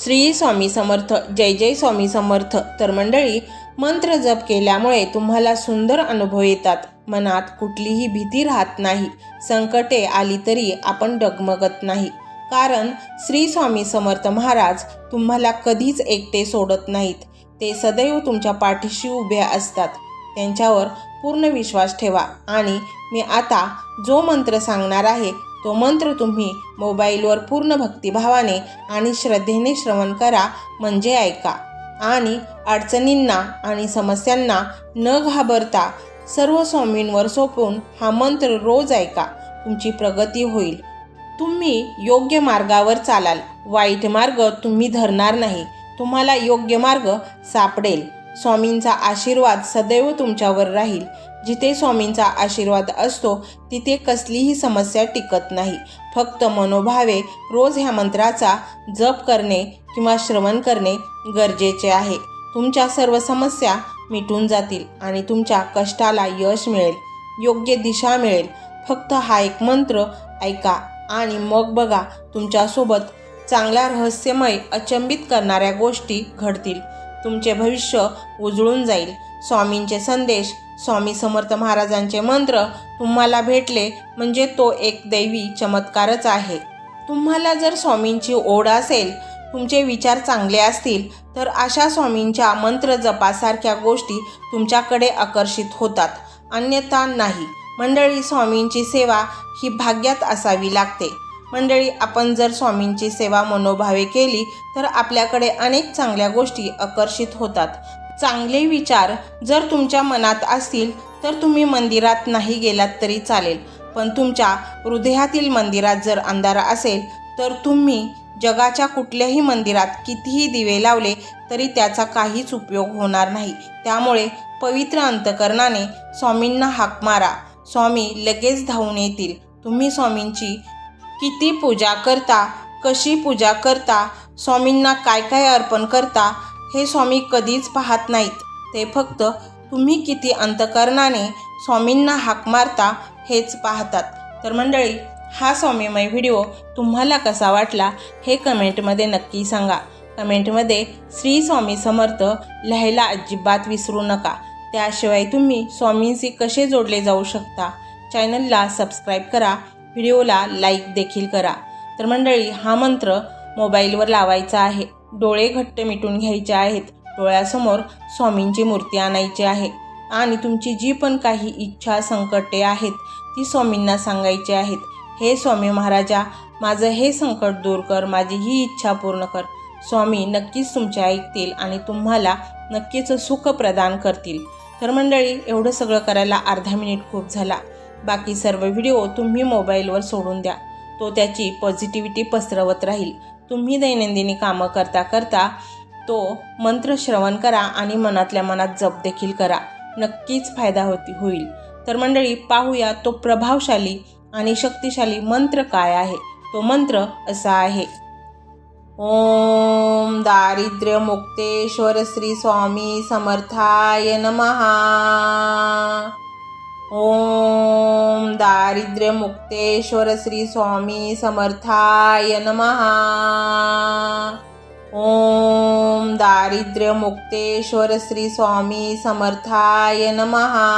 श्री स्वामी समर्थ जय जय स्वामी समर्थ. तर मंडळी मंत्र जप केल्यामुळे तुम्हाला सुंदर अनुभव येतात. मनात कुठलीही भीती राहत नाही. संकटे आली तरी आपण डगमगत नाही. कारण श्री स्वामी समर्थ महाराज तुम्हाला कधीच एकटे सोडत नाहीत. ते सदैव तुमच्या पाठीशी उभे असतात. त्यांच्यावर पूर्ण विश्वास ठेवा. आणि मी आता जो मंत्र सांगणार आहे तो मंत्र तुम्ही मोबाईलवर पूर्ण भक्तिभावाने आणि श्रद्धेने श्रवण करा म्हणजे ऐका. आणि अडचणींना आणि समस्यांना न घाबरता सर्व स्वामींवर सोपवून हा मंत्र रोज ऐका. तुमची प्रगती होईल. तुम्ही योग्य मार्गावर चालाल. वाईट मार्ग तुम्ही धरणार नाही. तुम्हाला योग्य मार्ग सापडेल. स्वामींचा आशीर्वाद सदैव तुमच्यावर राहील. जिथे स्वामींचा आशीर्वाद असतो तिथे कसलीही समस्या टिकत नाही. फक्त मनोभावे रोज ह्या मंत्राचा जप करणे किंवा श्रवण करणे गरजेचे आहे. तुमच्या सर्व समस्या मिटून जातील आणि तुमच्या कष्टाला यश मिळेल योग्य दिशा मिळेल. फक्त हा एक मंत्र ऐका आणि मग बघा तुमच्यासोबत चांगल्या रहस्यमय अचंबित करणाऱ्या गोष्टी घडतील. तुमचे भविष्य उजळून जाईल. स्वामींचे संदेश स्वामी समर्थ महाराजांचे मंत्र तुम्हाला भेटले म्हणजे तो एक दैवी चमत्कारच आहे. तुम्हाला जर स्वामींची ओढ असेल तुमचे विचार चांगले असतील तर अशा स्वामींच्या मंत्र जपासारख्या गोष्टी तुमच्याकडे आकर्षित होतात. अन्यथा नाही. मंडळी स्वामींची सेवा ही भाग्यात असावी लागते. मंडळी आपण जर स्वामींची सेवा मनोभावे केली तर आपल्याकडे अनेक चांगल्या गोष्टी आकर्षित होतात. चांगले विचार जर तुमच्या मनात असतील तर तुम्ही मंदिरात नाही गेलात तरी चालेल. पण तुमच्या हृदयातील मंदिरात जर अंधार असेल तर तुम्ही जगाच्या कुठल्याही मंदिरात कितीही दिवे लावले तरी त्याचा काहीच उपयोग होणार नाही. त्यामुळे पवित्र अंतकरणाने स्वामींना हाक मारा. स्वामी लगेच धावून येतील. तुम्ही स्वामींची किती पूजा करता कशी पूजा करता स्वामींना काय काय अर्पण करता हे स्वामी कधीच पाहत नाहीत. ते फक्त तुम्ही किती अंतकरणाने स्वामींना हाक मारता हेच पाहतात. तर मंडळी हा स्वामीमय व्हिडिओ तुम्हाला कसा वाटला हे कमेंटमध्ये नक्की सांगा. कमेंटमध्ये श्री स्वामी समर्थ लिहायला अजिबात विसरू नका. त्याशिवाय तुम्ही स्वामींशी कसे जोडले जाऊ शकता? चॅनलला सबस्क्राईब करा व्हिडिओला लाईक देखील करा. तर मंडळी हा मंत्र मोबाईलवर लावायचा आहे. डोळे घट्ट मिटून घ्यायचे आहेत. डोळ्यासमोर स्वामींची मूर्ती आणायची आहे. आणि तुमची जी पण काही इच्छा संकटे आहेत ती स्वामींना सांगायची आहेत. हे स्वामी महाराजा माझं हे संकट दूर कर माझी ही इच्छा पूर्ण कर. स्वामी नक्कीच तुमचे ऐकतील आणि तुम्हाला नक्कीच सुख प्रदान करतील. तर मंडळी एवढं सगळं करायला अर्धा मिनिट खूप झाला. बाकी सर्व व्हिडिओ तुम्ही मोबाईलवर सोडून द्या. तो त्याची पॉझिटिव्हिटी पसरवत राहील. तुम्ही दैनंदिनी कामं करता करता तो मंत्र श्रवण करा आणि मनातल्या मनात जप देखील करा. नक्कीच फायदा होती होईल. तर मंडळी पाहूया तो प्रभावशाली आणि शक्तिशाली मंत्र काय आहे? तो मंत्र असा आहे. ओम दारिद्र्य मुक्तेश्वर श्री स्वामी समर्थाय नमहा ओम दारिद्र्य मुक्तेश्वर श्री स्वामी समर्थाय नमहा ओम दारिद्र्य मुक्तेश्वर श्री स्वामी समर्थाय नमहा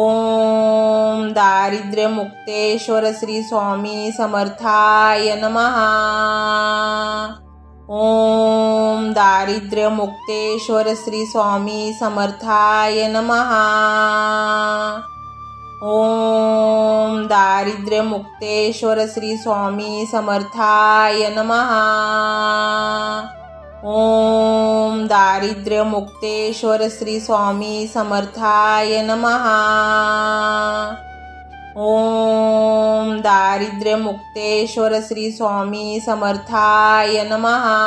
ओम दारिद्र्य मुक्तेश्वर श्री स्वामी समर्थाय नमहा ओम दारिद्र्य मुक्तेश्वर श्री स्वामी समर्थाय नमहा ओम दारिद्र्य मुक्तेश्वर श्री स्वामी समर्थाय नमहा ओम दारिद्र्य मुक्तेश्वर श्री स्वामी समर्थाय नमहा ओम दारिद्र्य मुक्तेश्वर श्री स्वामी समर्थाय नमहा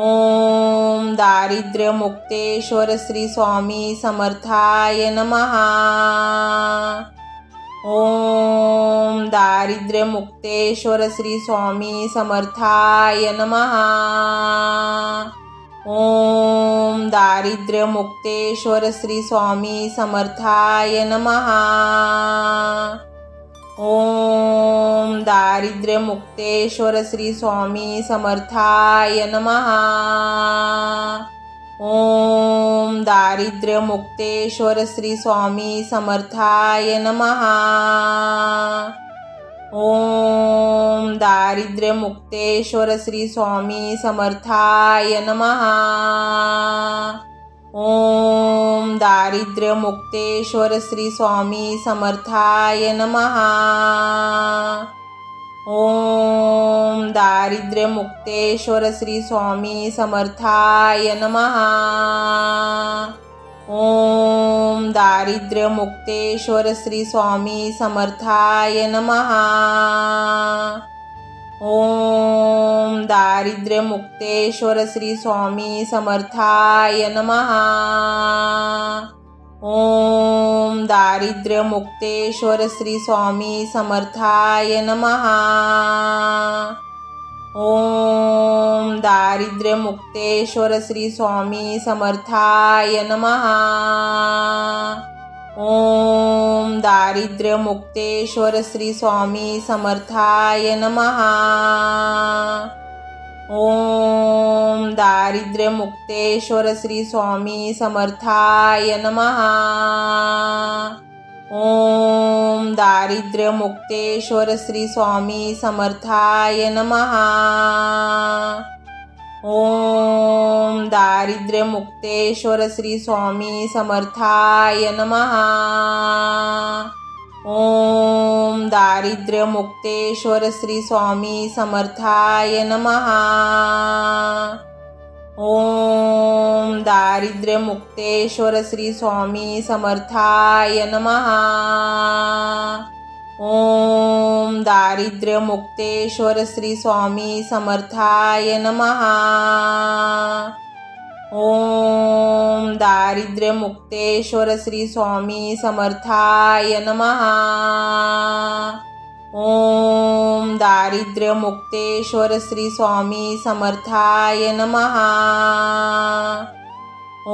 ओम दारिद्र्य मुक्तेश्वर श्री स्वामी समर्थाय नमहा ओम दारिद्र्य मुक्तेश्वर श्री स्वामी समर्थाय नमहा ओम दारिद्र्य मुक्तेश्वर श्री स्वामी समर्थाय नमहा ओम दारिद्र्यमुक्तेश्वर श्री स्वामी समर्थाय नमहा ओम दारिद्र्यमुक्तेश्वर श्री स्वामी समर्थाय नमहा ओम दारिद्र्यमुक्तेश्वर श्री स्वामी समर्थाय नमहा ओम दारिद्र्यमुक्तेश्वर श्री स्वामी समर्थाय नमहा ओम दारिद्र्यमुक्तेश्वर श्री स्वामी समर्थाय नमहा ओम दारिद्र्यमुक्तेश्वर श्री स्वामी समर्थाय नमहा ओम दारिद्र्यमुक्तेश्वर श्री स्वामी समर्थाय नमहा ओम दारिद्र्यमुक्तेश्वर श्री स्वामी समर्थाय नमहा ओम दारिद्र्यमुक्तेश्वर श्री स्वामी समर्थाय नमहा ओम दारिद्र्यमुक्तेश्वर श्री स्वामी समर्थाय नमहा ओम दारिद्र्यमुक्तेश्वर श्री स्वामी समर्थाय नमहा ओम दारिद्र्यमुक्तेश्वर श्री स्वामी समर्थाय नमहा ओम दारिद्र्यमुक्तेश्वर श्री स्वामी समर्थाय नमहा ओम दारिद्र्यमुक्तेश्वर श्री स्वामी समर्थाय नमहा ओम दारिद्र्यमुक्तेश्वर श्री स्वामी समर्थाय नमहा ओम दारिद्र्यमुक्तेश्वर श्री स्वामी समर्थाय नमहा ओम दारिद्र्यमुक्तेश्वर श्री स्वामी समर्थाय नमहा ओम दारिद्र्यमुक्तेश्वर श्री स्वामी समर्थाय नमहा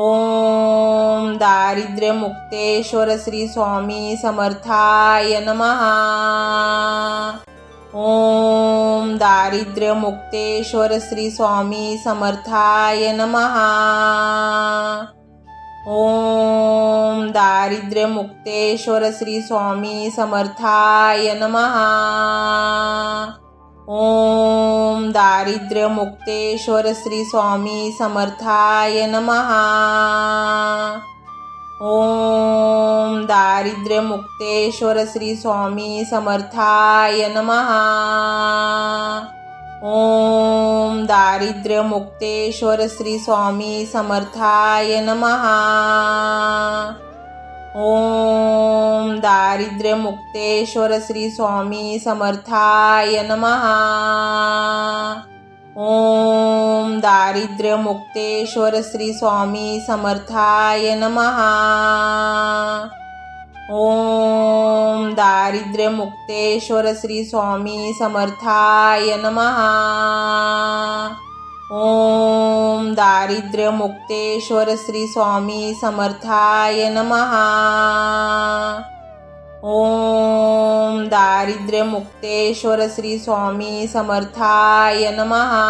ओम दारिद्र्यमुक्तेश्वर श्री स्वामी समर्थाय नमहा ओम दारिद्र्यमुक्तेश्वर श्री स्वामी समर्थाय नमहा ओम दारिद्र्यमुक्तेश्वर श्री स्वामी समर्थाय नमहा ओम दारिद्र्यमुक्तेश्वर श्री स्वामी समर्थाय नमहा ओम दारिद्र्यमुक्तेश्वर श्री स्वामी समर्थाय नमहा ओम दारिद्र्यमुक्तेश्वर श्री स्वामी समर्थाय नमहा ओम दारिद्र्यमुक्तेश्वर श्री स्वामी समर्थाय नमहा ओम दारिद्र्यमुक्तेश्वर श्री स्वामी समर्थाय नमहा ओम दारिद्र्यमुक्तेश्वर श्री स्वामी समर्थाय नमहा ओम दारिद्र्यमुक्तेश्वर श्री स्वामी समर्थाय नमहा ओम दारिद्र्यमुक्तेश्वर श्री स्वामी समर्थाय नमहा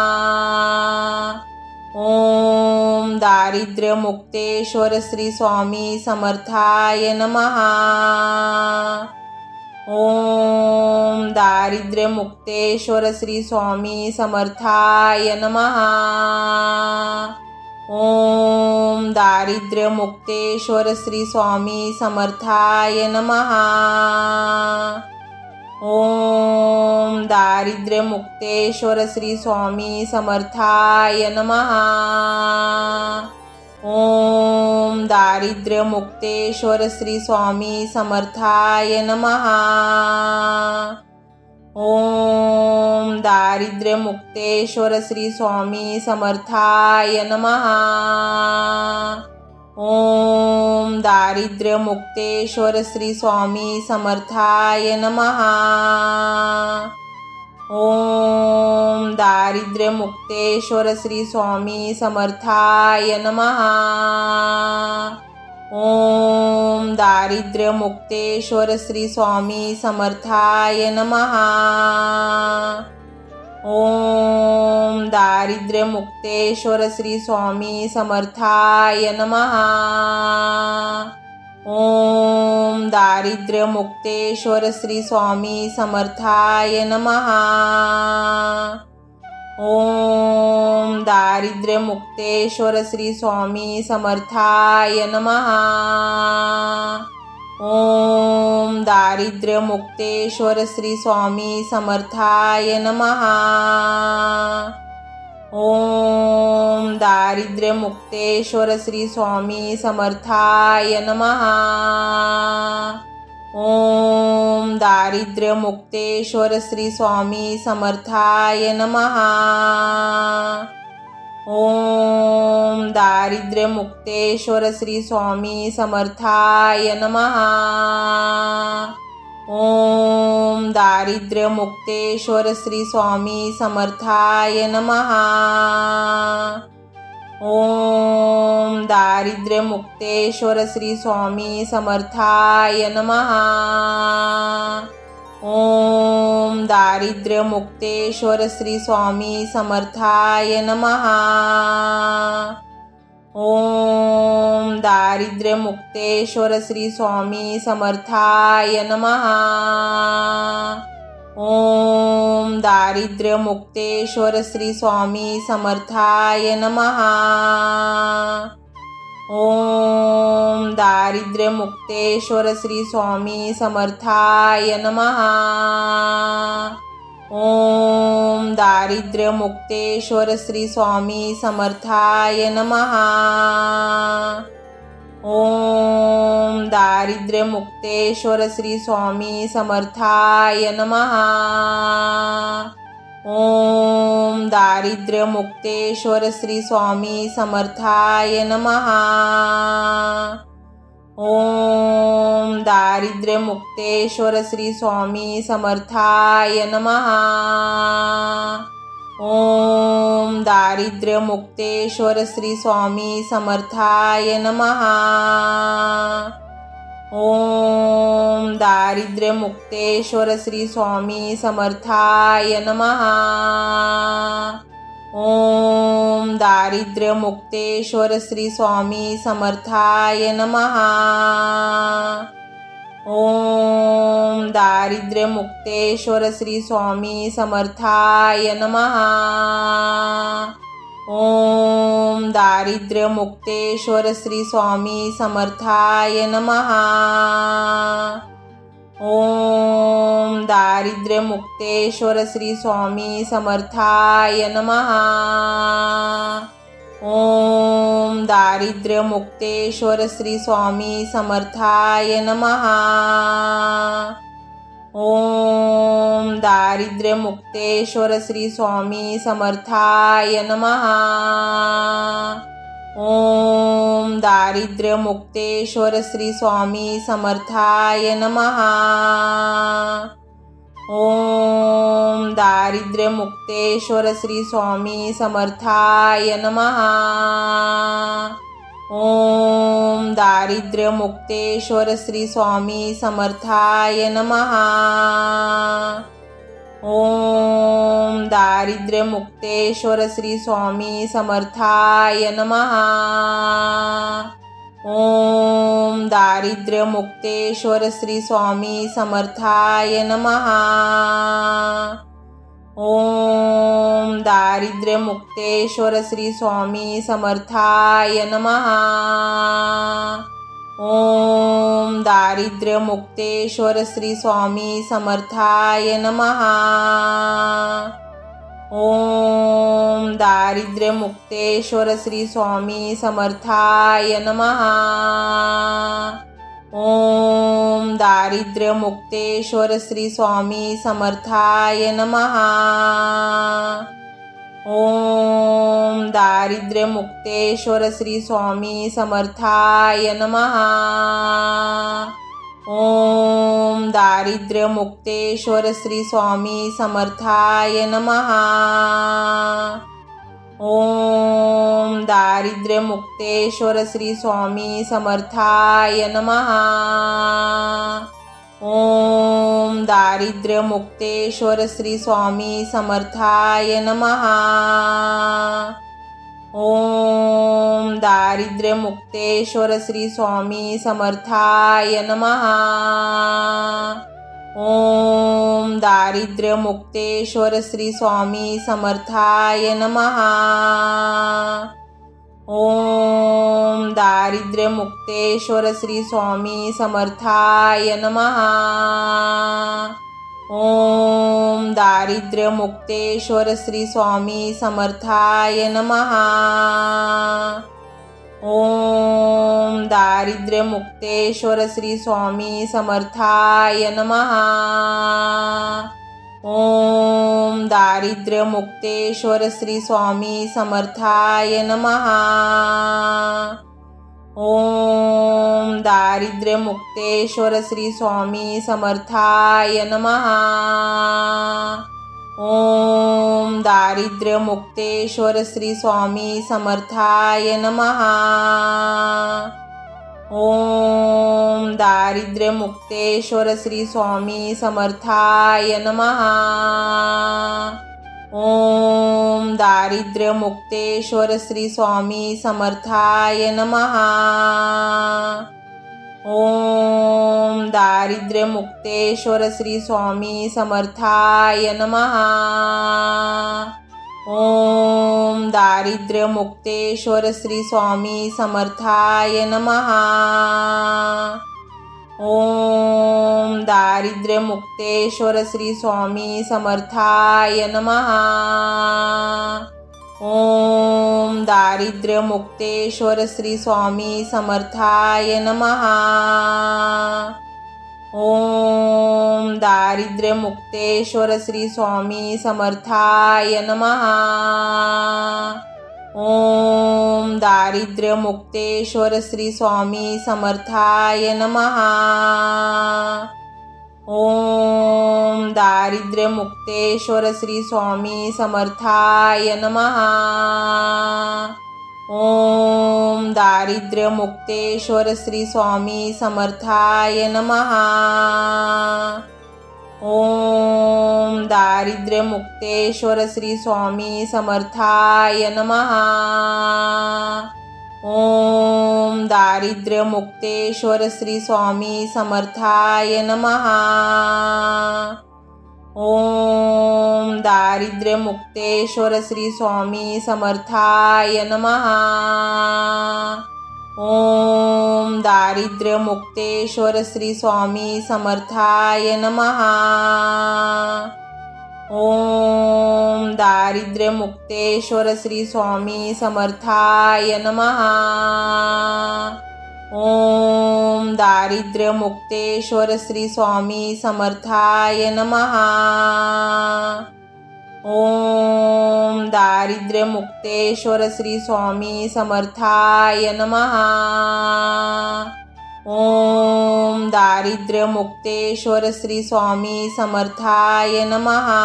ओम दारिद्र्यमुक्तेश्वर श्री स्वामी समर्थाय नमहा ओम दारिद्र्यमुक्तेश्वर श्री स्वामी समर्थाय नमहा ओम दारिद्र्यमुक्तेश्वर श्री स्वामी समर्थाय नमहा ओम दारिद्र्यमुक्तेश्वर श्री स्वामी समर्थाय नमहा ओम दारिद्र्यमुक्तेश्वर श्री स्वामी समर्थाय नमहा ओम दारिद्र्यमुक्तेश्वर श्री स्वामी समर्थाय नमहा ओम दारिद्र्यमुक्तेश्वर श्री स्वामी समर्थाय नमहा ओम दारिद्र्यमुक्तेश्वर श्री स्वामी समर्थाय नमहा ओम दारिद्र्यमुक्तेश्वर श्री स्वामी समर्थाय नमहा ओम दारिद्र्यमुक्तेश्वर श्री स्वामी समर्थाय नमहा ओम दारिद्र्यमुक्तेश्वर श्री स्वामी समर्थाय नमहा ओम दारिद्र्यमुक्तेश्वर श्री स्वामी समर्थाय नमहा ओम दारिद्र्यमुक्तेश्वर श्री स्वामी समर्थाय नमहा ओम दारिद्र्यमुक्तेश्वर श्री स्वामी समर्थाय नमहा ओम दारिद्र्यमुक्तेश्वर श्री स्वामी समर्थाय नमहा ओम दारिद्र्यमुक्तेश्वर श्री स्वामी समर्थाय नमहा ओम दारिद्र्यमुक्तेश्वर श्री स्वामी समर्थाय नमहा ओम दारिद्र्यमुक्तेश्वर श्री स्वामी समर्थाय नमहा ओम दारिद्र्यमुक्तेश्वर श्री स्वामी समर्थाय नमहा ओम दारिद्र्यमुक्तेश्वर श्री स्वामी समर्थाय नमहा ओम दारिद्र्यमुक्तेश्वर श्री स्वामी समर्थाय नमहा ओम दारिद्र्यमुक्तेश्वर श्री स्वामी समर्थाय नमहा ओम दारिद्र्यमुक्तेश्वर श्री स्वामी समर्थाय नमहा ओम दारिद्र्यमुक्तेश्वर श्री स्वामी समर्थाय नमहा ओम दारिद्र्यमुक्तेश्वर श्री स्वामी समर्थाय नमहा ओम दारिद्र्यमुक्तेश्वर श्री स्वामी समर्थाय नमहा ओम दारिद्र्यमुक्तेश्वर श्री स्वामी समर्थाय नमहा ओम दारिद्र्यमुक्तेश्वर श्री स्वामी समर्थाय नमहा ओम दारिद्र्यमुक्तेश्वर श्री स्वामी समर्थाय नमहा ओम दारिद्र्यमुक्तेश्वर श्री स्वामी समर्थाय नमहा ओम दारिद्र्यमुक्तेश्वर श्री स्वामी समर्थाय नमहा ओम दारिद्र्यमुक्तेश्वर श्री स्वामी समर्थाय नमहा ओम दारिद्र्यमुक्तेश्वर श्री स्वामी समर्थाय नमहा ओम दारिद्र्यमुक्तेश्वर श्री स्वामी समर्थाय नमहा ओम दारिद्र्यमुक्तेश्वर श्री स्वामी समर्थाय नमहा ओम दारिद्र्यमुक्तेश्वर श्री स्वामी समर्थाय नमहा ओम दारिद्र्यमुक्तेश्वर श्री स्वामी समर्थाय नमहा ओम दारिद्र्यमुक्तेश्वर श्री स्वामी समर्थाय नमहा ओम दारिद्र्यमुक्तेश्वर श्री स्वामी समर्थाय नमहा ओम दारिद्र्यमुक्तेश्वर श्री स्वामी समर्थाय नमहा ओम दारिद्र्यमुक्तेश्वर श्री स्वामी समर्थाय नमहा ओम दारिद्र्यमुक्तेश्वर श्री स्वामी समर्थाय नमहा ओम दारिद्र्यमुक्तेश्वर श्री स्वामी समर्थाय नमहा ओम दारिद्र्यमुक्तेश्वर श्री स्वामी समर्थाय नमहा ओम दारिद्र्यमुक्तेश्वर श्री स्वामी समर्थाय नमहा ओम दारिद्र्यमुक्तेश्वर श्री स्वामी समर्थाय नमहा ओम दारिद्र्यमुक्तेश्वर श्री स्वामी समर्थाय नमः। ओम दारिद्र्यमुक्तेश्वर श्री स्वामी समर्थाय नमः। ओम दारिद्र्यमुक्तेश्वर श्री स्वामी समर्थाय नमः। ओम दारिद्र्यमुक्तेश्वर श्री स्वामी समर्थाय नमहा ओम दारिद्र्यमुक्तेश्वर श्री स्वामी समर्थाय नमहा ओम दारिद्र्यमुक्तेश्वर श्री स्वामी समर्थाय नमहा ओम दारिद्र्यमुक्तेश्वर श्री स्वामी समर्थाय नमहा ओम दारिद्र्यमुक्तेश्वर श्री स्वामी समर्थाय नमहा ओम दारिद्र्यमुक्तेश्वर श्री स्वामी समर्थाय नमहा ओम दारिद्र्यमुक्तेश्वर श्री स्वामी समर्थाय नमहा ओम दारिद्र्यमुक्तेश्वर श्री स्वामी समर्थाय नमहा ओम दारिद्र्यमुक्तेश्वर श्री स्वामी समर्थाय नमहा ओम दारिद्र्यमुक्तेश्वर श्री स्वामी समर्थाय नमहा ओम दारिद्र्यमुक्तेश्वर श्री स्वामी समर्थाय नमहा ओम दारिद्र्यमुक्तेश्वर श्री स्वामी समर्थाय नमहा ओम दारिद्र्यमुक्तेश्वर श्री स्वामी समर्थाय नमहा ओम दारिद्र्यमुक्तेश्वर श्री स्वामी समर्थाय नमहा ओम दारिद्र्यमुक्तेश्वर श्री स्वामी समर्थाय नमहा ओम दारिद्र्यमुक्तेश्वर श्री स्वामी समर्थाय नमहा ओम दारिद्र्यमुक्तेश्वर श्री स्वामी समर्थाय नमहा ओम दारिद्र्यमुक्तेश्वर श्री स्वामी समर्थाय नमहा ओम दारिद्र्यमुक्तेश्वर श्री स्वामी समर्थाय नमहा ओम दारिद्र्यमुक्तेश्वर श्री स्वामी समर्थाय नमहा ओम दारिद्र्यमुक्तेश्वर श्री स्वामी समर्थाय नमहा ओम दारिद्र्यमुक्तेश्वर श्री स्वामी समर्थाय नमहा ओम दारिद्र्यमुक्तेश्वर श्री स्वामी समर्थाय नमहा ओम दारिद्र्यमुक्तेश्वर श्री स्वामी समर्थाय नमहा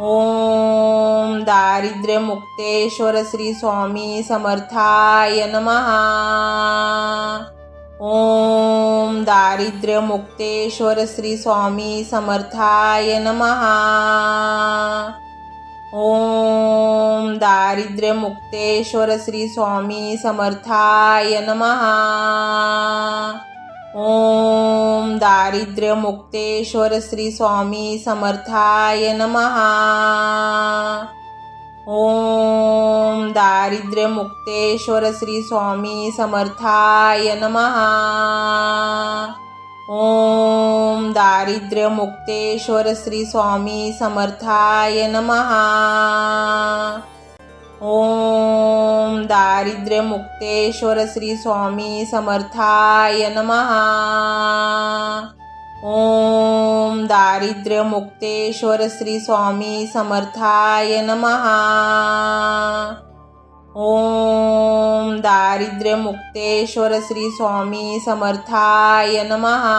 ओम दारिद्र्यमुक्तेश्वर श्री स्वामी समर्थाय नमहा ओम दारिद्र्यमुक्तेश्वर श्री स्वामी समर्थाय नमहा ओम दारिद्र्यमुक्तेश्वर श्री स्वामी समर्थाय नमहा ओम दारिद्र्यमुक्तेश्वर श्री स्वामी समर्थाय नमहा ओम दारिद्र्यमुक्तेश्वर श्री स्वामी समर्थाय नमहा ओम दारिद्र्यमुक्तेश्वर श्री स्वामी समर्थाय नमहा ओम दारिद्र्यमुक्तेश्वर श्री स्वामी समर्थाय नमहा ओम दारिद्र्यमुक्तेश्वर श्री स्वामी समर्थाय नमहा ओम दारिद्र्यमुक्तेश्वर श्री स्वामी समर्थाय नमहा